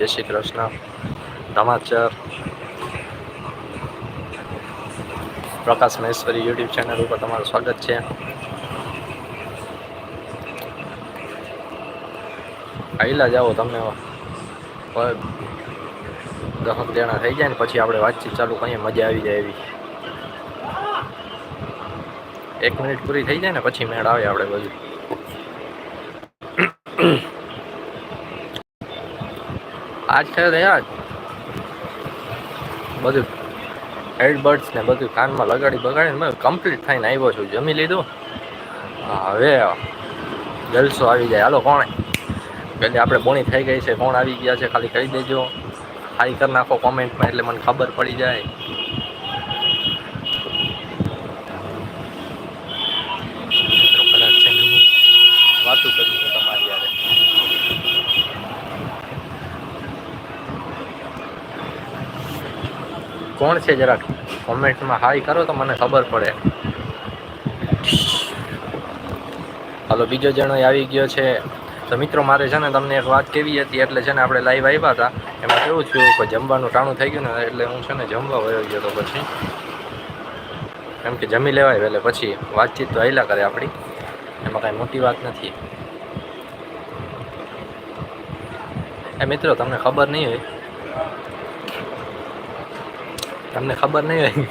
જય શ્રી કૃષ્ણ. સમાચાર પ્રકાશ Maheshwari YouTube channel ઉપર તમારું સ્વાગત છે. આઈલા જાઓ તમને. દહક જણા થઈ જાય ને પછી આપણે વાતચીત ચાલુ કરીએ, મજા આવી જાય એવી. એક મિનિટ પૂરી થઈ જાય ને પછી મેળ આવે આપણે બધું. આજ થયો યાર. બધું હેડબડ્સ ને બધું કાનમાં લગાડી બગાડીને મેં કમ્પ્લીટ થઈને આવ્યો છું. જમી લીધું? હવે જલસો આવી જાય. હાલો, કોણ? પેલી આપણે બોણી થઈ ગઈ છે. કોણ આવી ગયા છે? ખાલી કહી દેજો. ખાલી કરી નાખો કોમેન્ટમાં એટલે મને ખબર પડી જાય વાતું કરું છું તમારી યારે કોણ છે જરાક કોમેન્ટમાં હાઈ કરો તો મને ખબર પડે. હાલો, બીજો જણો આવી ગયો છે. તો મિત્રો, મારે છે ને તમને એક વાત કેવી હતી, એટલે છે ને આપણે લાઈવ આવ્યા હતા. એમાં કેવું થયું કે જમવાનું ટાણું થઈ ગયું ને, એટલે હું છે ને જમવા વયો ગયો તો પછી. કેમ કે જમી લેવાય એટલે પછી વાતચીત તો હાઈલા કરે આપણી. એમાં કાંઈ મોટી વાત નથી. એ મિત્રો, તમને ખબર નહીં હોય તમને ખબર નહીં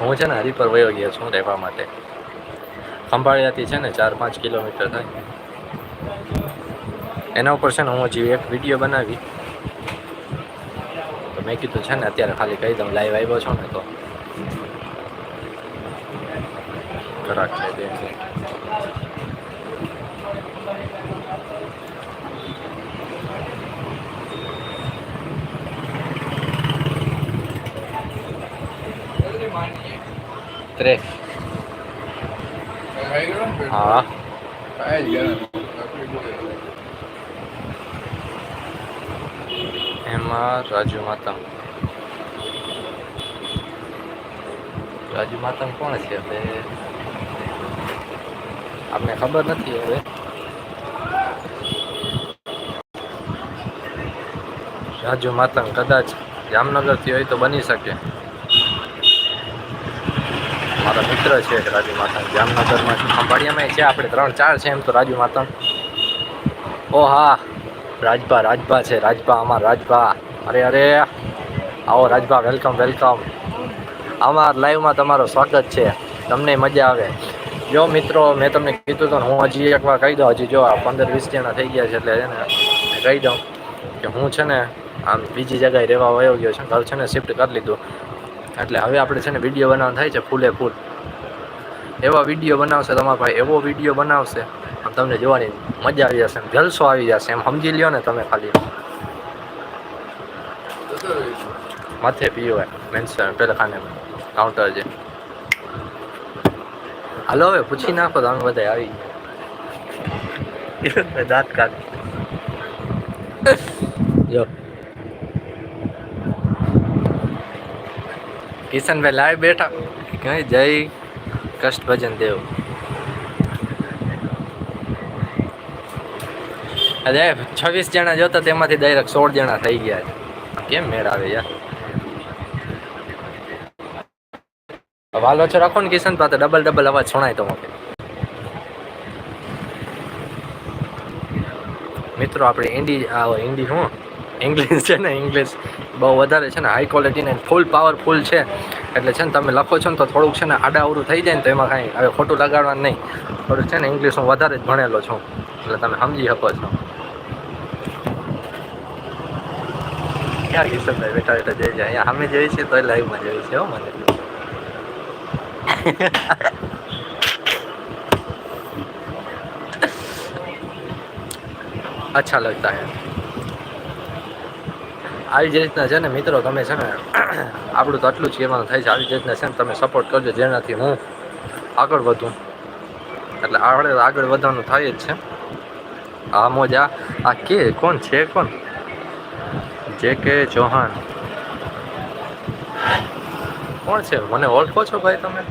હું છે ને હરિપર વયો ગયો છું રહેવા માટે. ખંભાળિયાથી છે ને ચાર પાંચ કિલોમીટર થાય. એના ઉપર છે ને હું હજી એક વીડિયો બનાવી. તો મેં કીધું છે ને અત્યારે ખાલી કહી દઉં લાઈવ આવ્યો છો ને તો. ખરાક છે. ત્રે હા એમાં રાજુ માતમ. રાજુ માતમ કોણ છે? હવે આપને ખબર નથી હવે. રાજુ માતમ કદાચ જામનગરથી હોય તો બની શકે. મારા મિત્ર છે રાજુ માતા જામનગરમાં ખંભાળિયામાં છે. આપણે ત્રણ ચાર છે એમ તો રાજુ માતા ઓ હા. રાજભા રાજભા છે. રાજભા, અમાર રાજભા. અરે અરે. આવો રાજભા વેલકમ વેલકમ અમાર લાઈવમાં તમારું સ્વાગત છે. તમને મજા આવે. જો મિત્રો, મેં તમને કીધું તો હું હજી એકવાર કહી દઉં. હજી જો આ પંદર વીસ જણા થઈ ગયા છે એટલે છે ને કહી દઉં કે હું છે ને, આમ બીજી જગ્યાએ રહેવા વયો ગયો છે. ઘર છે ને શિફ્ટ કરી લીધું. એટલે હવે આપણે છે ને વીડિયો બનાવવાનું થાય છે ફૂલે ફૂલ. એવા વીડિયો બનાવશે તમારા ભાઈ એવો વીડિયો બનાવશે. તમને જોવાની મજા આવી જશે જલસો આવી જશે એમ સમજી લ્યો ને તમે ખાલી. માથે પીઓ મેન્સન પેલા ખાને કાઉન્ટર છે હાલો હવે પૂછી નાખો તમે બધા આવી ગયા. દાંત કાઢ. જો. કિશનભાઈ લાઈવ બેઠા કઈ જય કષ્ટ ભજન દેવ અરે છવ્વીસ જણા જોતા તેમાંથી ડાયરેક્ટ સોળ જણા થઈ ગયા છે કેમ મેળ આવે યાર વાલો છો રાખો ને કિશન પાસે ડબલ ડબલ અવાજ સુણાય તો મને મિત્રો આપણે ઇન્ડી ઇન્ડી શું ઇંગ્લિશ છે ને ઇંગ્લિશ બહુ વધારે છે ને હાઈ ક્વોલિટી ને ફૂલ પાવરફુલ છે. એટલે છે ને તમે લખો છો ને તો થોડુંક છે ને આડાઅવરું થઈ જાય ને તો એમાં કાંઈ હવે ખોટું લગાડવાનું નહીં. થોડુંક છે ને ઇંગ્લિશ હું વધારે જ ભણેલો છું. એટલે તમે સમજી શકો છો. ક્યાં કિશનભાઈ બેઠા બેઠા જઈ જાય? અહીંયા અમે જઈએ છીએ તો લાઈવમાં જઈએ છીએ હો મને. અચ્છા લગતા હે. આવી જ રીતના છે ને મિત્રો, તમે છે ને આપણું તો આટલું જ કહેવાનું થાય છે. આવી જ રીતના છે ને તમે સપોર્ટ કરજો, જેનાથી હું આગળ વધું. એટલે આપણે આગળ વધવાનું થાય જ છે. આ મોજા, આ કે, કોણ છે, કોણ? જે કે ચૌહાણ. કોણ છે? મને ઓળખો છો ભાઈ તમે?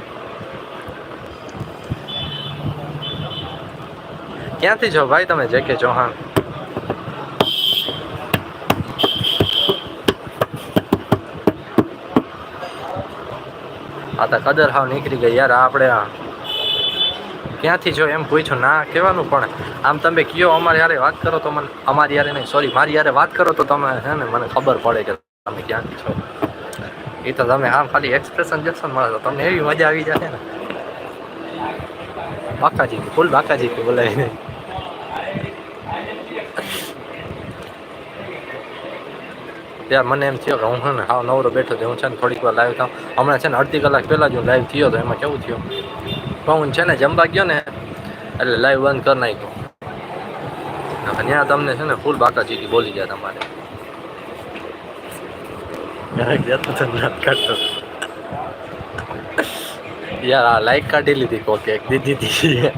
ક્યાંથી છો ભાઈ તમે, જે કે ચૌહાણ? આ તો કદર હાવ નીકળી ગઈ યાર આપણે આ ક્યાંથી છો એમ પૂછ્યું? ના, કહેવાનું પણ આમ તમે કયો, અમારી યારે વાત કરો તો મને અમારી યારે નહીં સોરી મારી યારે વાત કરો તો તમે છે ને મને ખબર પડે કે તમે ક્યાંથી છો. એ તો તમે આમ ખાલી એક્સપ્રેશન જશો ને મળે તો તમને એવી મજા આવી જશે ને. બાકાજી ફૂલ બાકાજી કે યાર મને એમ થયો કે હું છે ને હાવ નવરો બેઠો તો હું છે ને થોડીક વાર લાઈવ થાઉં. હમણાં છે ને અડધી કલાક પહેલાં જ હું લાઈવ થયો તો એમાં કેવું થયું? પણ હું છે ને જમવા ગયો ને એટલે લાઈવ બંધ કરી નાખ્યો. ત્યાં તમને છે ને ફૂલ બાકા બાકાજીથી બોલી ગયા તમારે યાર આ લાઈક કાઢી લીધી કોકે દીધી હતી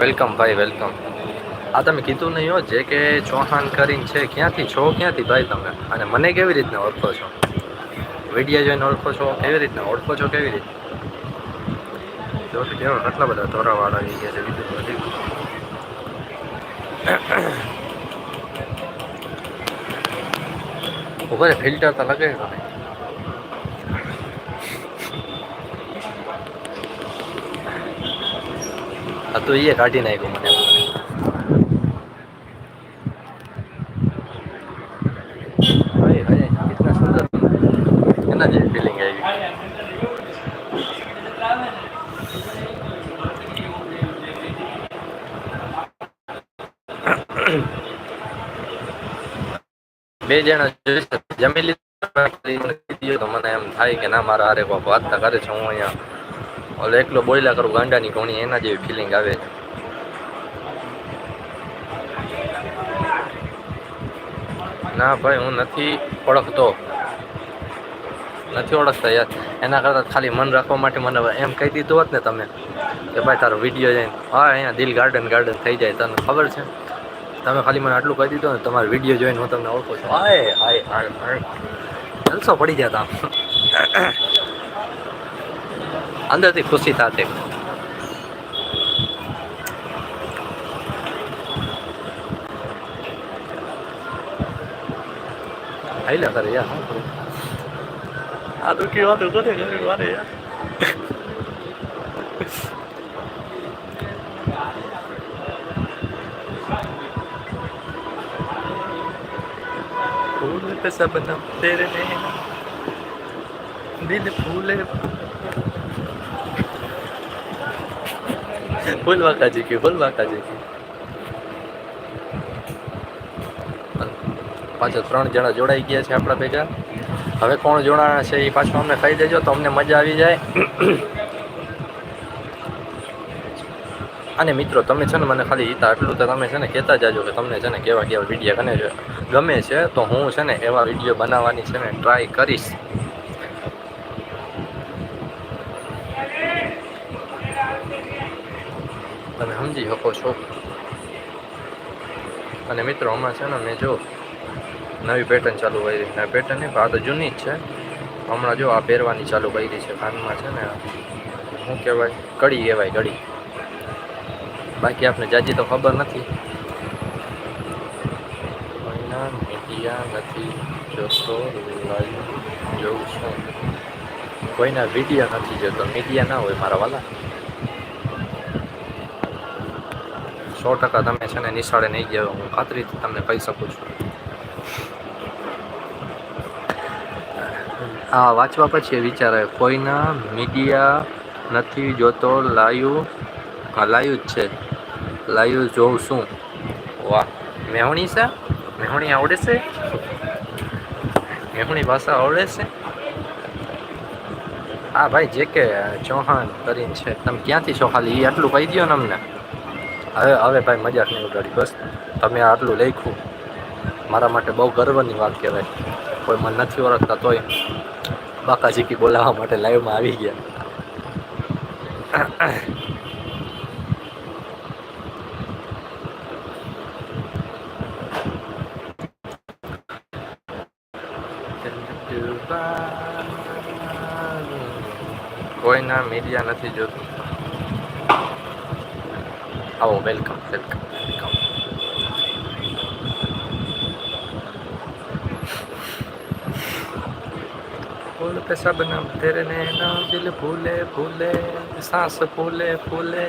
વેલકમ ભાઈ, વેલકમ. આ તમે કીધું નહીં હો, જે કે ચૌહાણ કરીને છે, ક્યાંથી છો, ક્યાંથી ભાઈ તમે? અને મને કેવી રીતના ઓળખો છો? વીડિયો જોઈને ઓળખો છો, કેવી રીતના ઓળખો છો, કેવી રીતે જો કેવો કેટલા બધા ધોરાવાળા આવી ગયા છે બીજું ઉપર ફિલ્ટર તો લગે તો એ કાઢી નાખ્યું મને. બે જણા જોઈ જમી લીધું. મને એમ થાય કે ના, મારા હારે કોઈ વાત કરે છે, હું અહીંયા ઓલો એકલો બોયલા કરું, ગાંડાની ઘોણી, એના જેવી ફિલિંગ આવે. છે ના ભાઈ, હું નથી ઓળખતો. નથી ઓળખતા યાર. એના કરતાં ખાલી મન રાખવા માટે મને એમ કહી દીધું હોત ને તમે, કે ભાઈ તારો વીડિયો જઈને હા, અહીંયા દિલ ગાર્ડન ગાર્ડન થઈ જાય, તને ખબર છે? તમે ખાલી મને આટલું કહી દીધું ને, તમારો વીડિયો જોઈને હું તમને ઓળખું છું. હાય હાય હાય હાય. જલસો પડી જતા અંદરથી ખુશી થતી હાઈલા કરે યાર શું કરું આ તો કેવા તો કરે મારે યાર फूल पे सबनम तेरे नैना दिल फूले ફૂલ વાંકાજી કી ફૂલ વાંકાજી કી. પાછા ત્રણ જણા જોડાઈ ગયા છે આપણા ભેગા. હવે કોણ જોડાણા છે એ પાછું અમને કહી દેજો, તો અમને મજા આવી જાય. અને મિત્રો, તમે છે ને મને ખાલી ઈતા એટલું તો તમે છે ને કહેતા જાજો કે તમને છે ને કેવા કેવા વીડિયો ગમે છે. ગમે છે, તો હું છે ને એવા વીડિયો બનાવવાની છે ને ટ્રાય કરીશ. તમે સમજી શકો છો. અને મિત્રો હમણાં છે ને મેં જો નવી પેટર્ન ચાલુ કરી. નવી પેટર્ન નહીં આ તો જૂની જ છે. હમણાં જો આ પહેરવાની ચાલુ કરી છે. કાનમાં છે ને શું કહેવાય? કડી કહેવાય, કડી. બાકી આપને જાજી તો ખબર નથી. મીડિયા નથી. જોતો જોઉં છું. કોઈના વીડિયો નથી જોતો. મીડિયા ના હોય મારા વાલા. સો ટકા તમે છે ને નિશાળે નહીં ગયા હું ખાતરીથી તમને કહી શકું છું. આ વાંચવા પછી વિચાર આવે કોઈના મીડિયા નથી જોતો લાઈવ લાઈવ જ છે. લાઈવ જોઉં શું વાહ, મેહણી છે? મેહણી આવડે છે? મેહણી ભાષા આવડે છે? હા, ભાઈ, જે કે ચૌહાણ કરીને છે. તમે ક્યાંથી છો ખાલી? એ આટલું કહી દો ને અમને. હવે હવે ભાઈ મજાક નહીં ઉડાડી, બસ. તમે આટલું લખ્યું, મારા માટે બહુ ગર્વની વાત કહેવાય. કોઈ મને નથી ઓળખતા તોય. બાકાજીકી બોલાવવા માટે લાઈવમાં આવી ગયા. કોઈના મીડિયા નથી જોતું. ഓ വെൽക്കം വെൽക്കം വെൽക്കം फूल पे सब नाम तेरे नैना दिल फूले फूले सांस फूले फूले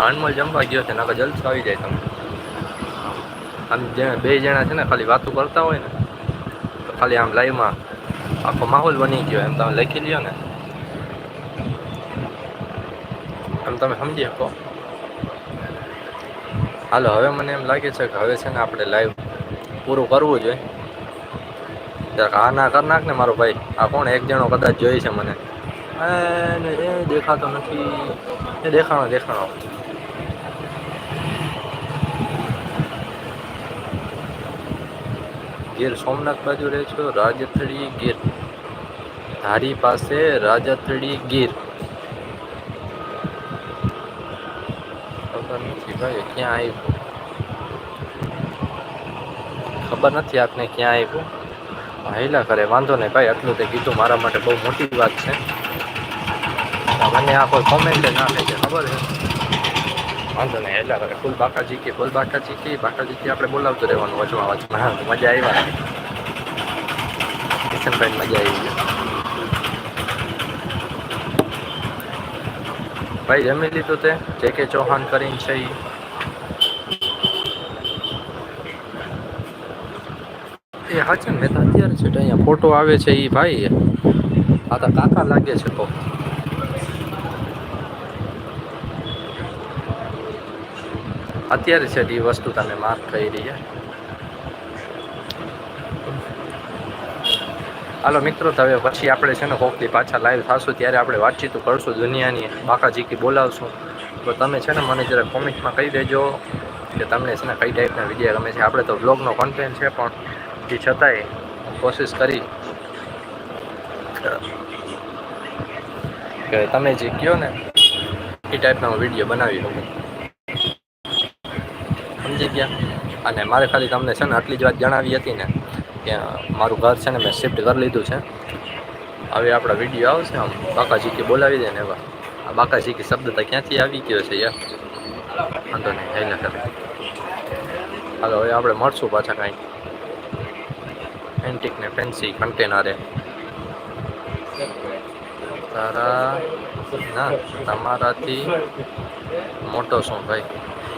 અનમોલ જમવા ગયો છે નાખો જલસો આવી જાય તમે આમ જે બે જણા છે ને ખાલી વાતો કરતા હોય ને તો ખાલી આમ લાઈવમાં આખો માહોલ બની ગયો એમ તમે લખી લ્યો ને એમ તમે સમજી શકો. હાલો, હવે મને એમ લાગે છે કે હવે છે ને આપણે લાઈવ પૂરું કરવું જોઈએ. જરાક આ ના કર નાખ ને મારો ભાઈ. આ કોણ? એક જણો કદાચ જોઈ છે મને. એ દેખાતો નથી. એ દેખાણો દેખાણો. ગીર સોમનાથ બાજુ રહે છો રાજથળી ગીર. ધારી પાસે રાજથળી ગીર. ભાઈ ક્યાં આવ્યું? ખબર નથી આપને ક્યાં આવ્યું? હાઈલા કરે વાંધો નહીં ભાઈ, આટલું તે કીધું મારા માટે બહુ મોટી વાત છે. મને આ કોઈ કોમેન્ટ ના થઈ છે, ખબર છે? વાંધો નહીં હેલા કરે ફૂલ બાકાજી કે ફૂલ બાકાજી કે બાકાજી કે આપણે બોલાવતું રહેવાનું, વચમાં વચમાં. મજા આવ્યા કિશનભાઈ મજા આવી ગઈ. ભાઈ, જમી લીધું તે? જે કે ચૌહાણ કરીને છે એ છે ને? મેં તો અત્યારે છે અહીંયા ફોટો આવે છે એ ભાઈ આ તો કાકા લાગે છે તો. અત્યારે છે એ વસ્તુ તમે માર્ક કરી રહ્યા હાલો મિત્રો, તો હવે પછી આપણે છે ને કોકથી પાછા લાઈવ થશું. ત્યારે આપણે વાતચીત કરશું દુનિયાની. બાકાજીકી બોલાવશું. તો તમે છે ને મને જરા કોમેન્ટમાં કહી દેજો કે તમને છે ને કઈ ટાઈપના વીડિયો ગમે છે. આપણે તો બ્લોગનો કોન્ટેન્ટ છે પણ એ છતાંય કોશિશ કરી. કે તમે જે કહો ને, એ ટાઈપના હું વીડિયો બનાવી શકું. સમજી ગયા? અને મારે ખાલી તમને છે ને આટલી જ વાત જણાવી હતી ને, કે મારું ઘર છે ને મેં શિફ્ટ કરી લીધું છે. હવે આપણા વીડિયો આવશે, આમ બાકાજી કે બોલાવી દે ને એવા. આ બાકાજી કે શબ્દ તો ક્યાંથી આવી ગયો છે યાર? વાંધો નહીં, હેલા કરે હાલો, હવે આપણે મળશું પાછા કાંઈ એન્ટિક ને ફેન્સી કન્ટેનરે તારા, ના, તમારાથી મોટો શું ભાઈ?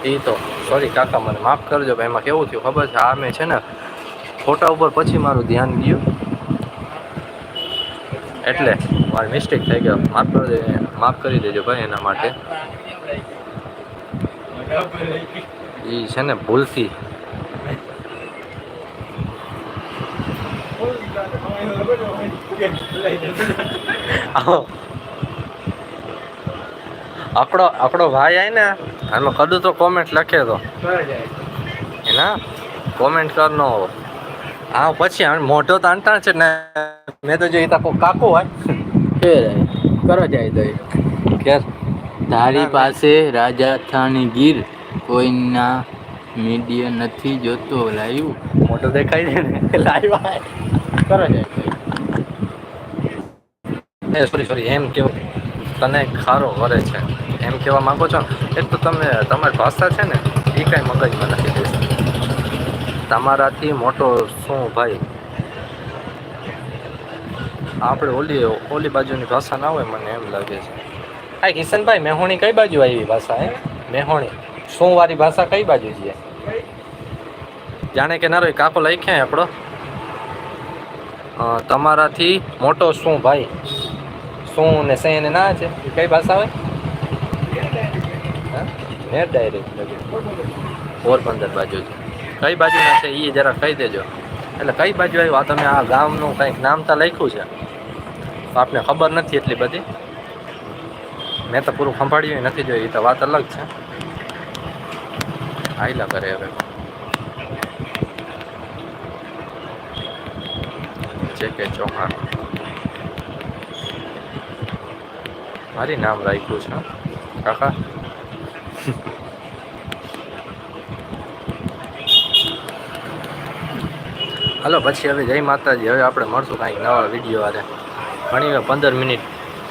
એ તો સોરી કાકા, મને માફ કરજો ભાઈ, એમાં કેવું થયું ખબર છે? આ મેં છે ને, ફોટા ઉપર પછી મારું ધ્યાન ગયું. એટલે મારી મિસ્ટેક થઈ ગયો. માફ કરી દે, માફ કરી દેજો ભાઈ એના માટે. એ છે ને ભૂલથી આવો આપણો આપણો ભાઈ આય ને આનો કદું તો કોમેન્ટ લખે તો. એના કોમેન્ટ કર નો હા પછી મોટો તો અંટાણ છે ને મેં તો જોઈ તાકો કાકો હોય. ફેર કરો જાય તો કે? તારી પાસે રાજસ્થાની ગીર કોઈના મીડિયા નથી જોતો લાઈવ મોટો દેખાય છે ને લાઈવ કરો જાય તો સોરી સોરી એમ કેવું, તને ખારો કરે છે. એમ કહેવા માંગો છો? એક તો તમે, તમારી ભાષા છે ને એ કાંઈ મગજમાં નથી તમારાથી મોટો શું ભાઈ? આપણે ઓલી ઓલી બાજુની ભાષા ના હોય મને એમ લાગે છે. હા કિશનભાઈ, મેહોણી કઈ બાજુ આવી ભાષા, હે? મેહોણી. શું વાળી ભાષા કઈ બાજુ છે? જાણે કે ના રહી, કાકો લખ્યા આપણો તમારાથી મોટો શું ભાઈ? શું ને સે ને ના છે? એ કઈ ભાષા હોય? નેટ ડાયરેક્ટ પોરબંદર બાજુ છે. કઈ બાજુ ના છે એ જરા કહી દેજો. એટલે કઈ બાજુ આવ્યું? આ તમે આ ગામનું કંઈક નામ તો લખ્યું છે. આપને ખબર નથી એટલી બધી. મેં તો પૂરું સંભાળ્યું નથી જોયું. એ તો વાત અલગ છે. આયલા કરે હવે. જે કે ચૌહાણ મારી નામ રાખ્યું છે કાકા. હાલો, પછી હવે જય માતાજી. હવે આપણે મળશું કાંઈક નવા વીડિયો આરે ઘણી વાર પંદર મિનિટ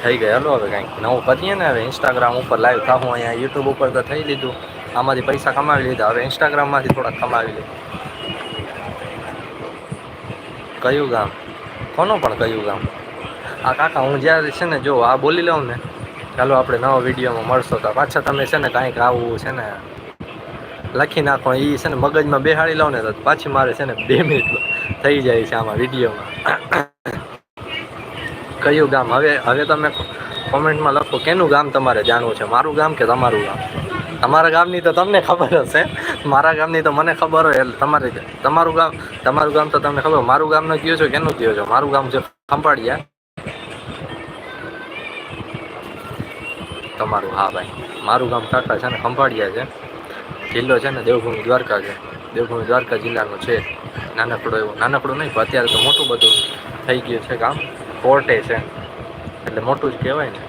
થઈ ગઈ હાલો, હવે કાંઈક નવું કરીએ ને, હવે ઇન્સ્ટાગ્રામ ઉપર લાઈવ થાવું અહીંયા યુટ્યુબ ઉપર તો થઈ લીધું. આમાંથી પૈસા કમાવી લીધા. હવે ઇન્સ્ટાગ્રામમાંથી થોડાક કમાવી લીધું કયું ગામ? કોનો પણ કયું ગામ? આ કાકા, હું જ્યારે છે ને, જો આ બોલી લઉં ને ચાલો આપણે નવા વિડીયોમાં મળશો તો પાછા તમે છે ને કાંઈક આવું છે ને લખી નાખો એ છે ને મગજમાં બેહાડી લો ને તો પાછી મારે છે ને બે મિનિટ થઈ જાય છે આમાં વિડીયોમાં. કયું ગામ? હવે હવે તમે કોમેન્ટમાં લખો, કેનું ગામ તમારે જાણવું છે? મારું ગામ કે તમારું ગામ? તમારા ગામની તો તમને ખબર હશે. મારા ગામની તો મને ખબર હોય, એટલે તમારે તમારું ગામ તમારું ગામ તો તમને ખબર મારું ગામનો કયો છો, કેનું કયો છો? મારું ગામ છે ખંભાળિયા. તમારું, હા ભાઈ. મારું ગામ કાકા છે ને, ખંભાળિયા છે. જિલ્લો છે ને, દેવભૂમિ દ્વારકા છે. દેવભૂમિ દ્વારકા જિલ્લાનું છે. નાનકડું એવું, નાનકડું નહીં, પણ અત્યારે તો મોટું બધું થઈ ગયું છે ગામ. કોર્ટે છે. એટલે મોટું જ કહેવાય ને.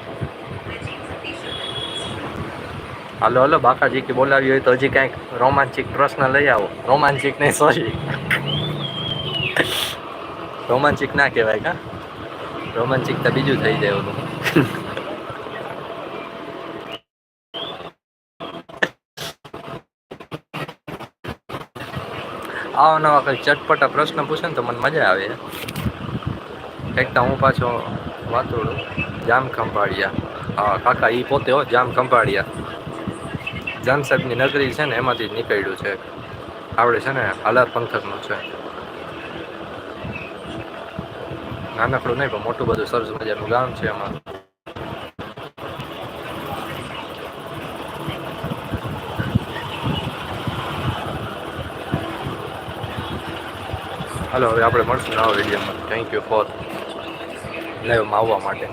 હાલો હાલો બાકાજી કે બોલાવી હોય તો હજી કાંઈક રોમાંચિક પ્રશ્ન લઈ આવો. રોમાંચિક નહીં સોરી રોમાંચિક ના કહેવાય કા રોમાંચિક તો બીજું થઈ જાય ઓલું. આવા નવા કંઈ ચટપટા પ્રશ્ન પૂછે ને તો મને મજા આવે. એકતા હું પાછો વાતોડું, જામ ખંભાળિયા. હા કાકા એ પોતે હો, જામ ખંભાળિયા. જામ નગરી છે ને, એમાંથી નીકળ્યું છે. આપણે છે ને, હાલાર પંથકનું છે. નાનકડું નહીં પણ મોટું બધું સરસ મજાનું ગામ છે એમાં. હાલો હવે આપણે મળશું નવા વિડીયોમાં. થેન્ક યુ ફોર લાઈવમાં આવવા માટે.